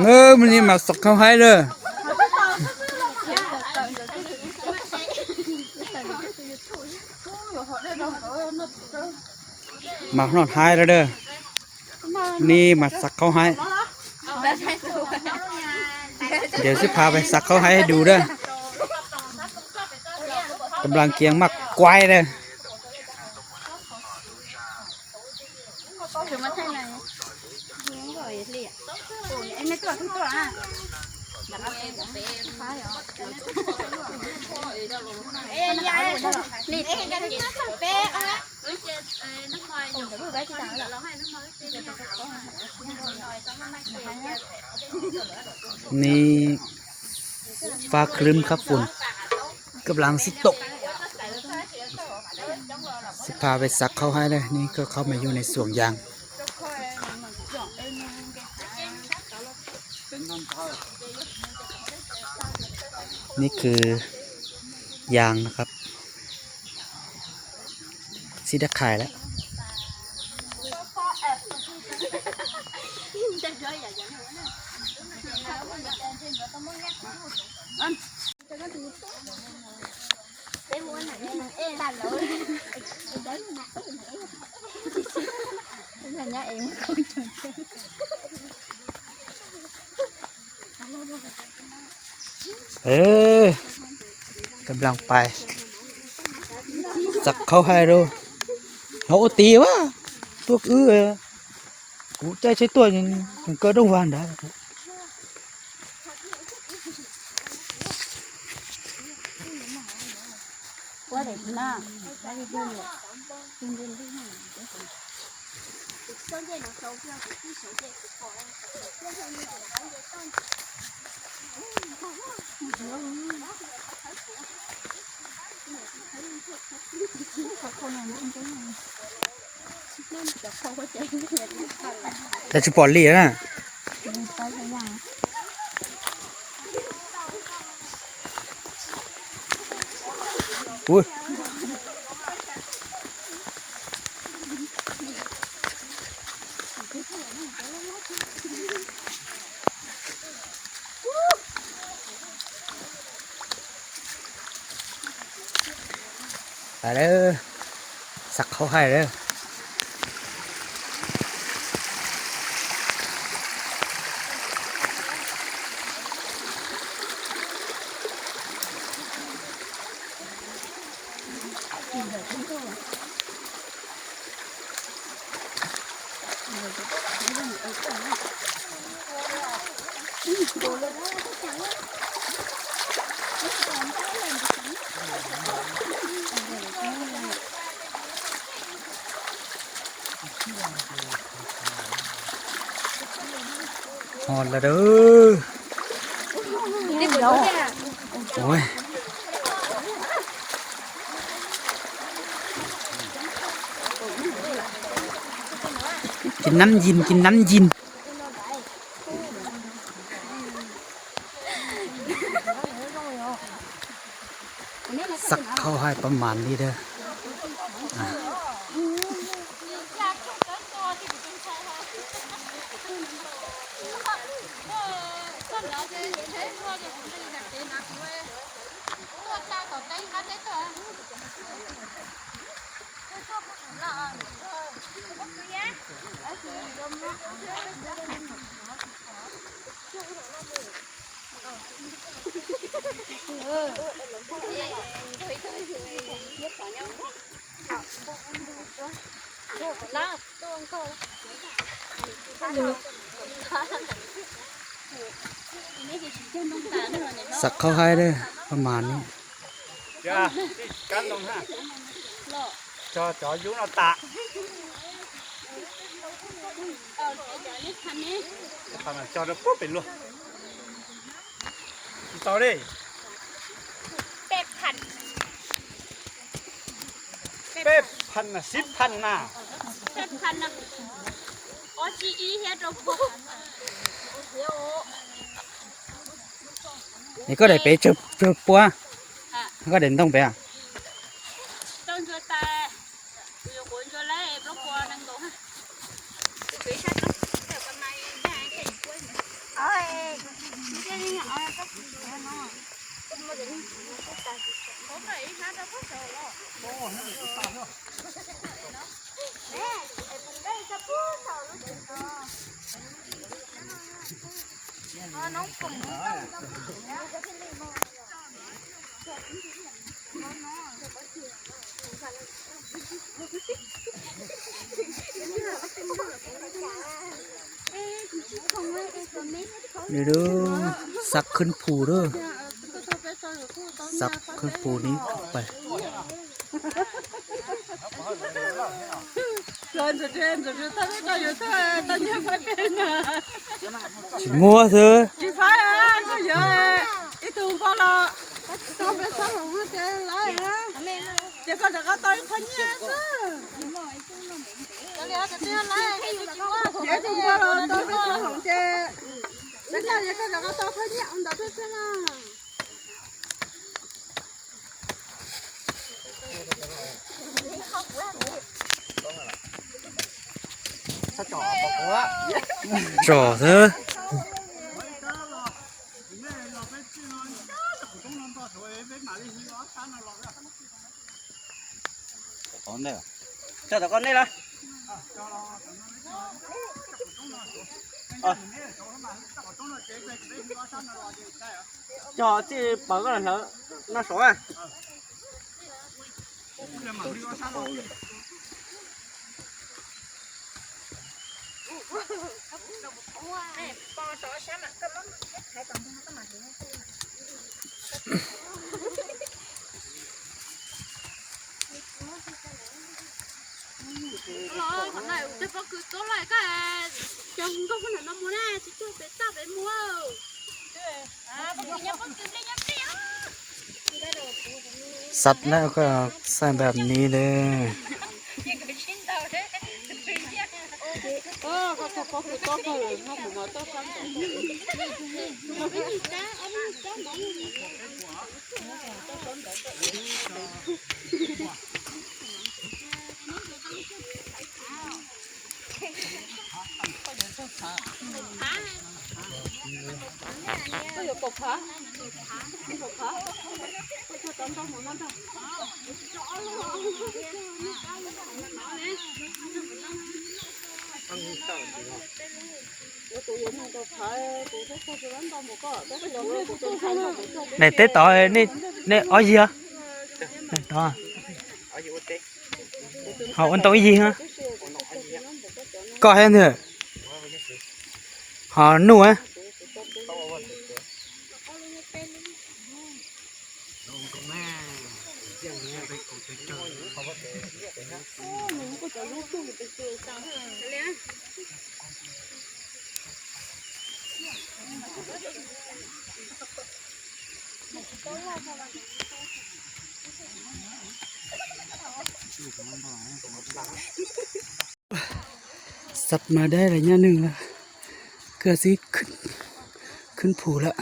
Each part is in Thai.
เงอมันนี่มาสักเขาให้เลยหมักนอนหายแล้วเด้อ นี่มาสักเขาให้ เดี๋ยวสิพาไปสักเขาให้ให้ดูเด้อกำลังเกียงมักควายเด้อ ถือมาใช่ไหมไอ้ในตัวทุกตัวอะเอ้ยยายนี่เอ้ยกันเป๊ะอะ นี่ฟ้าครึ้มครับฝนกำลังสิตกสิพาไปสักเขาให้เลยนี่ก็เข้ามาอยู่ในสวนยาง นี่คือยางนะครับสิได้ขายแล้วเอ้ยดันเลย đấy mà là nhà em không chọn เออกำลังไปสักเขาให้ดูเขาตีวะตัวอื้อกูใจใช้ตัวยังยังเกิดต้องวานได้ quá đẹp na đây đi luôn rồi đi đi đi ha nên chọc không có chơi cái này แต่ชิปอลลี่นะ tay cái nhà อุ้ยไปเด้อสัก เขาให้เด้อห อนแล้วเด้อ đi đâu โอ้ยกินน้ำยินกินน้ำยินสักเข้าให้ประมาณนี้เด้อ สักเข้าให้เด้อประมาณนี้ Dạ, đi cắn đồng ha. Cho chó vú nó tạ. Thằng này cho nó cút bên luôn. Đi tao đi. เป็ดผัด Bê พันน่ะสิบพันน่ะเป็ดผัดนะโอชีอีเฮดโรบ นี่ก็ได้ไปเจอเจอปัวก็เดินต้องไปอ่ะโอ้ย เล่รบกวเดี๋ยวด้อสักขึ้นผูเด้อสักขึ้นผูนี้ไป Rồi rồi rồi rồi rồi tao biết tao rồi tao tao nhớ phải bên à. สิงัว เธอ Chị phải à, có giờ ít tu con lo. Tao biết sao mà nó chơi lại á. Chị có được có tôi phải nhớ chứ. Chị tu con lo tao biết sao không chơi. Bây giờ chị có được có tôi sao trò bỏ quá trò thế. Con đây à? cho tao con đây ờ. là cho chị bỏ cái này nó số à? Lo, con này tôi có cứ có lại cái chồng có cái này nó mua nè, chứ chưa biết sao để mua. À, có cái nhập có cái nhập đi á. สัตว์แล้วก็ใส่แบบนี้เลย Ờ, có có có có có có nó có có phụ có phụ không phụ mà tốt lắm có được cục hả? Cục hả? Có cho tấm trong một năm đâu. Rõ luôn. Không có phải tụi nó không có lắm đâu một có. Đó cái đồ này tụi tôi không có một ในเต้ต่อยนี่นี่อ้อย gì hả này ต่อ họ ăn tối gì hả có hay nữa họ nụ á สัตว์มาได้ระยะหนึ่งแล้วเกือบสิขึ้น ขึ้นผูแล้ว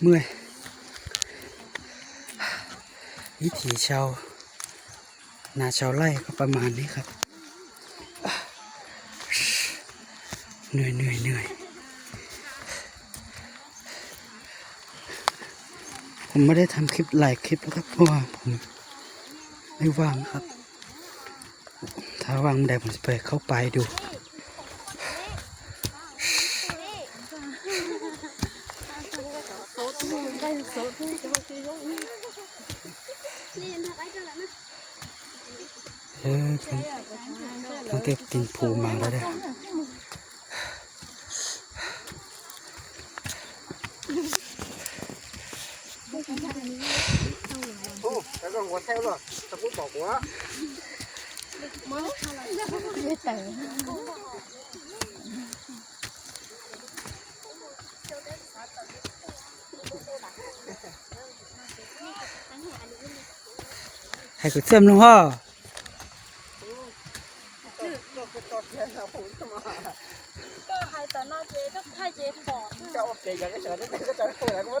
เมื่อยวิถีชาว นาชาวไร่ก็ประมาณนี้ครับ เหนื่อยเหนื่อยเหนื่อยผมไม่ได้ทำคลิปหลายคลิปแล้วครับเพราะว่าผมไม่ว่างครับ ถ้าว่างเมื่อใดผมจะไปเข้าไปดู เออผม ผมเก็บตินผูมาแล้วเด้อ ô cái con quạt theo rồi tao cũng bỏ quá ให้กูเสื่อมลงห่อ cho ok giờ cái sợ nó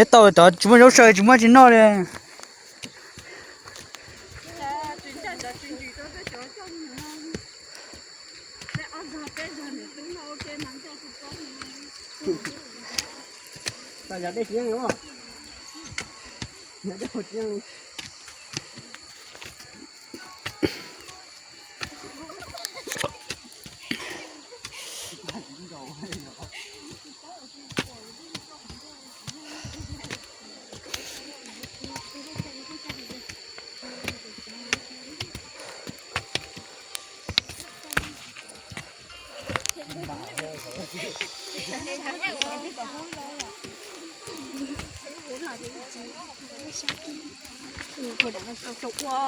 哎，倒到，怎么有水？怎么热闹？的子！家待着呢，阿家有，好？ สุกวอ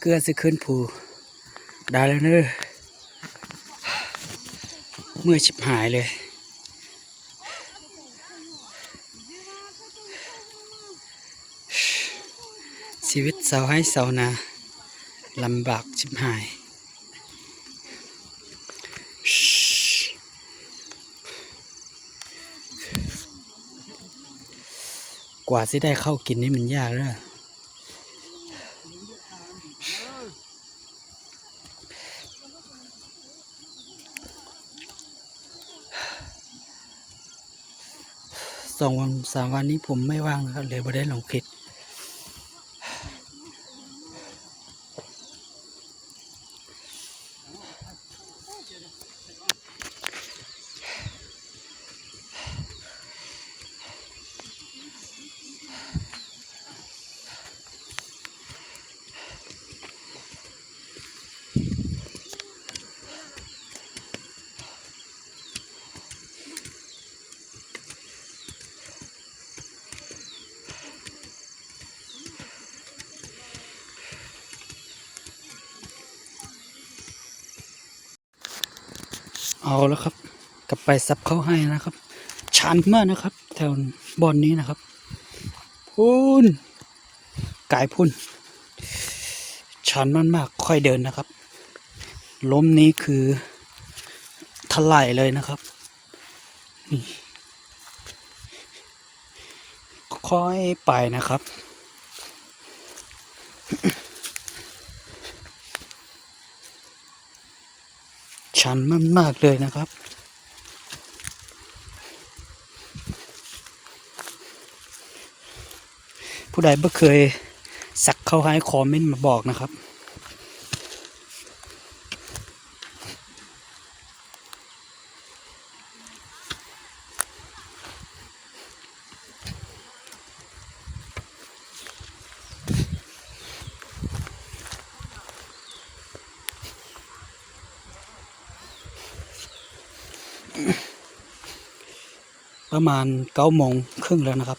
เกลือสิขึ้นผูได้แล้วเนอเมื่อชิบหายเลย ชีวิตเสาให้เสานาลำบากชิบหาย กว่าที่ได้เข้ากินนี่มันยากเลยสองวันสามวันนี้ผมไม่ว่างนะครับเลยไม่ได้ลงคลิป เอาแล้วครับ กลับไปซับเขาให้นะครับ ชันมากนะครับ แถวบอนนี้นะครับพุนกายพุ่น ชันมากมากๆค่อยเดินนะครับ ล้มนี้คือถลายเลยนะครับนี่ค่อยไปนะครับ ชันมาก ๆ เลยนะครับ ผู้ใดไม่เคยสักเข้าให้คอมเมนต์มาบอกนะครับ ประมาณเก้าโมงครึ่งแล้วนะครับ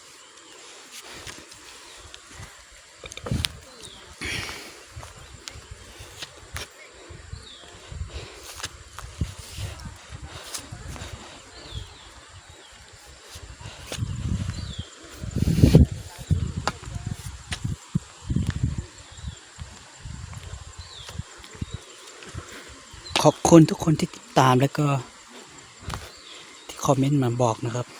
ขอบคุณทุกคนที่ติดตามแล้วก็ที่คอมเมนต์มาบอกนะครับ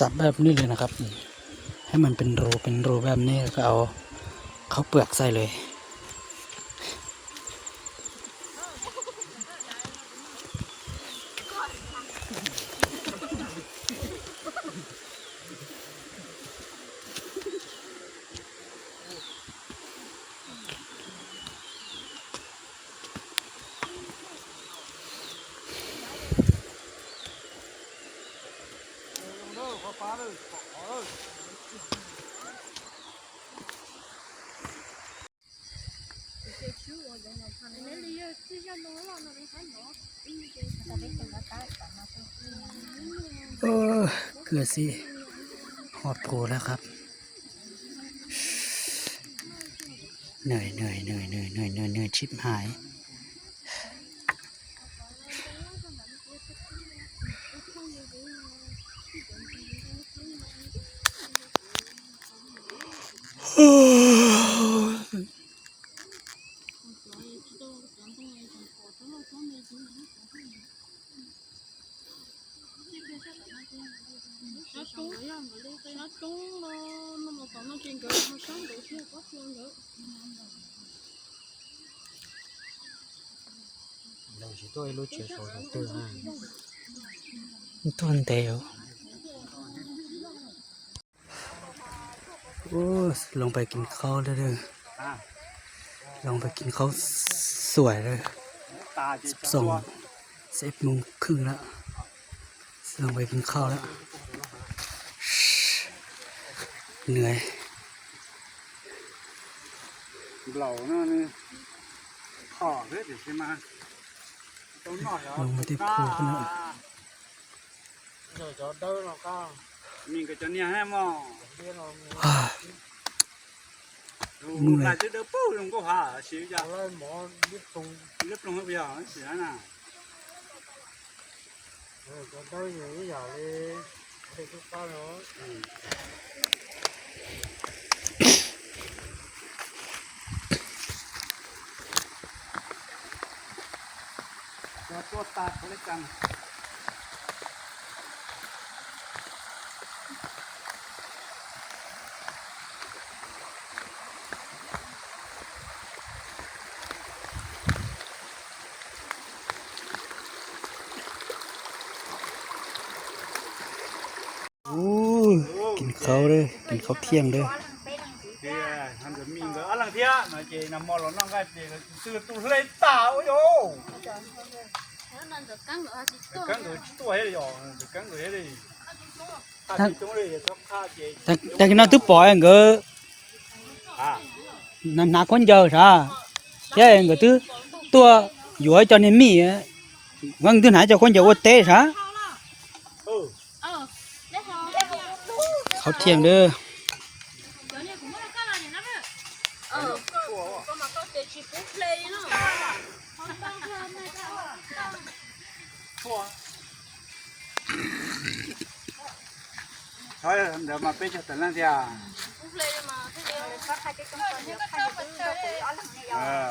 สับแบบนี้เลยนะครับ ให้มันเป็นรูเป็นรูแบบนี้แล้วก็เอาเขาเปลือกใส่เลย เออเกือสิหอดโผแล้วครับ เหนื่อยเหนื่อยเหนื่อยเหนื่อยเหนื่อยเหนื่อยชิบหาย nó trúng nó nó mà còn nó trên cỡ nó sống đủ chưa có phương nữa เราสิตัวรู้เฉยโซนตัวให้ต้นเดียวโอ้ลงไปกินข้าวเลยเด้ออะลงไปกินข้าวสวยเลยตาจิตสองสิบโมงครึ่งแล้วลงไปกินข้าวแล้ว เหนื่อยเหล่านั่นนี่ข้อเด็ดใช่ไหมตัวหน่อยเหรอลงมาที่ภูกันแล้วเดี๋ยวจะเดินเราก็มีก็จะเนี่ยให้มองอ่าลูกหลานจะเดินปูลงก็หาเสียจาก lấy mỏ biết tung เล็บลงให้ไปอย่างเสียน่ะ rồi cho tới những giờ đi đi chút có nữa จะตัวตาเขาเล็กจังโอ้กินข้าว เลยกินข้าวเที่ยงเลยเดี๋ยวทำจะมีก็อะไรเที่ยมาเจนำมอลน้องก็เจซื้อตู้เลยตาโอ้ย Nếu nên được cắn nữa thì กันก็ตัวให้เลยอ๋อกันก็ให้เลยถ้าตรง Bút lê mà Cái điều có hai cái con con Cái con con chơi เออ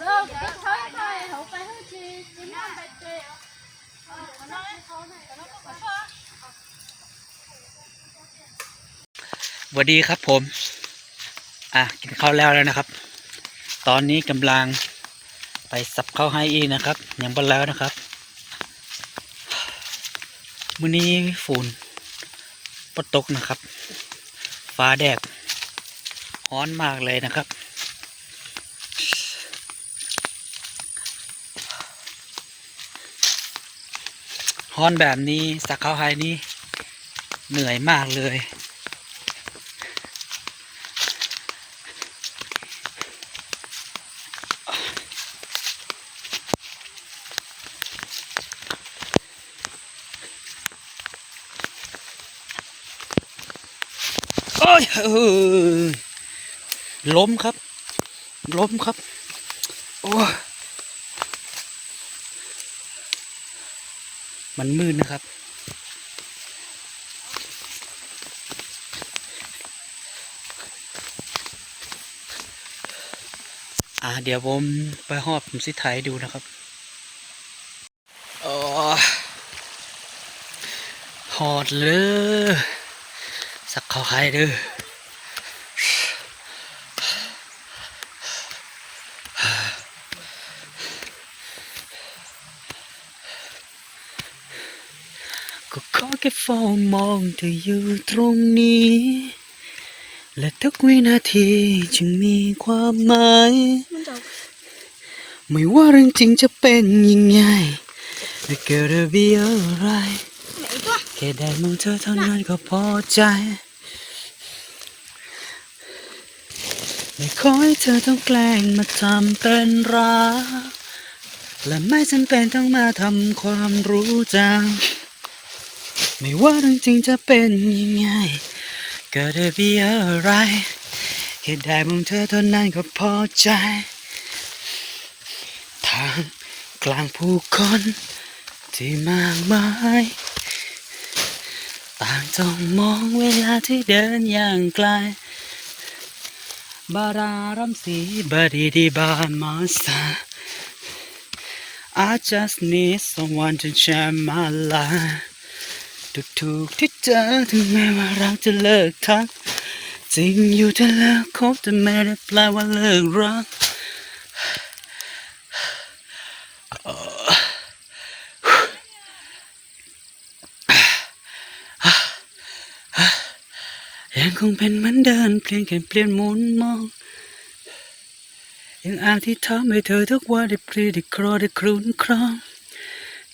Được Cái thôi thôi Hậu phải hết chi Chỉ nó phải chơi Ờ Nó nói thôi này Nó có phải สวัสดีครับผม อะ กินข้าวแล้วแล้วนะครับ ตอนนี้กำลัง ไปสับเข้าให้อีกนะครับยังบนแล้วนะครับมื้อนี้ฝุ่นปตกนะครับ ฟ้าแดดร้อนมากเลยนะครับร้อนแบบนี้สักข้าวให้นี้เหนื่อยมากเลย โอ้ย เออล้มครับ ล้มครับ โอ้ มันมืดนะครับ อ่า เดี๋ยวผมไปหอบผมสิไทยดูนะครับโอ้หอดเลยสักเขาให้เด้อก็ขอแค่เฝ้ามองเธออยู่ตรงนี้ และทุกวินาทีจึงมีความหมาย ไม่ว่าเรื่องจริงจะเป็นยังไงไม่เกิดอะไรแค่ได้มองเธอเท่านั้นก็พอใจไม่ขอให้เธอต้องแกล้งมาทำเป็นรักและไม่จำเป็นต้องมาทำความรู้จัก ไม่ว่าเรื่องจริงจะเป็นยังไงเกิดอะไรแค่ได้มองเธอเท่านั้นก็พอใจ ทางกลางผู้คนที่มากมายต่างจ้องมองเวลาที่เดินอย่างไกล บารารำสีบดีดีบานมาสา I just need someone to share my life ทุกๆที่เจอถึงแม้ว่าเราจะเลิกทักจริงอยู่ที่เลิกคบแต่ไม่ได้แปลว่าเลิกรักยังคงเป็นเหมือนเดิมเพียงแค่เปลี่ยนมุมมองยังอาจที่ทำให้เธอทุกวันได้ปรีได้ครอได้ครุ่นครอง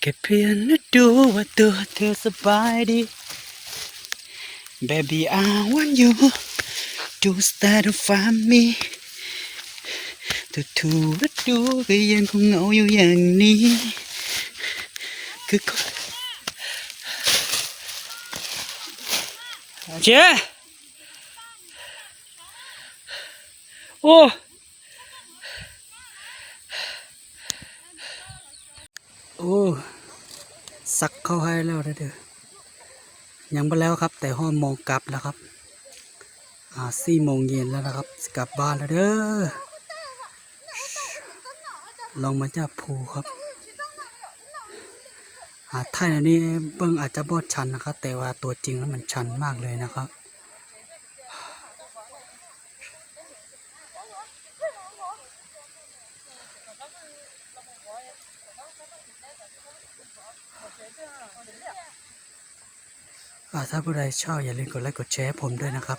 แค่เพียงนึกดูว่าตัวเธอสบายดี Baby I want you to stay to find me ทุกๆฤดูก็ยังคงเหงาอยู่อย่างนี้ คือคนเจ๊โอ้โอ้ ซักเข้าให้แล้วเด้อยังไปแล้วครับ แต่ห้องมองกลับแล้วครับอ่าสี่โมงเย็นแล้วนะครับกลับบ้านแล้วเด้อลองมาจับผูครับอาไทยอันนี้เบิ้งอาจจะบอดชันนะครับ แต่ว่าตัวจริงแล้วมันชันมากเลยนะครับ ถ้าผู้ใดชอบอย่าลืมกดไลค์กดแชร์ผมด้วยนะครับ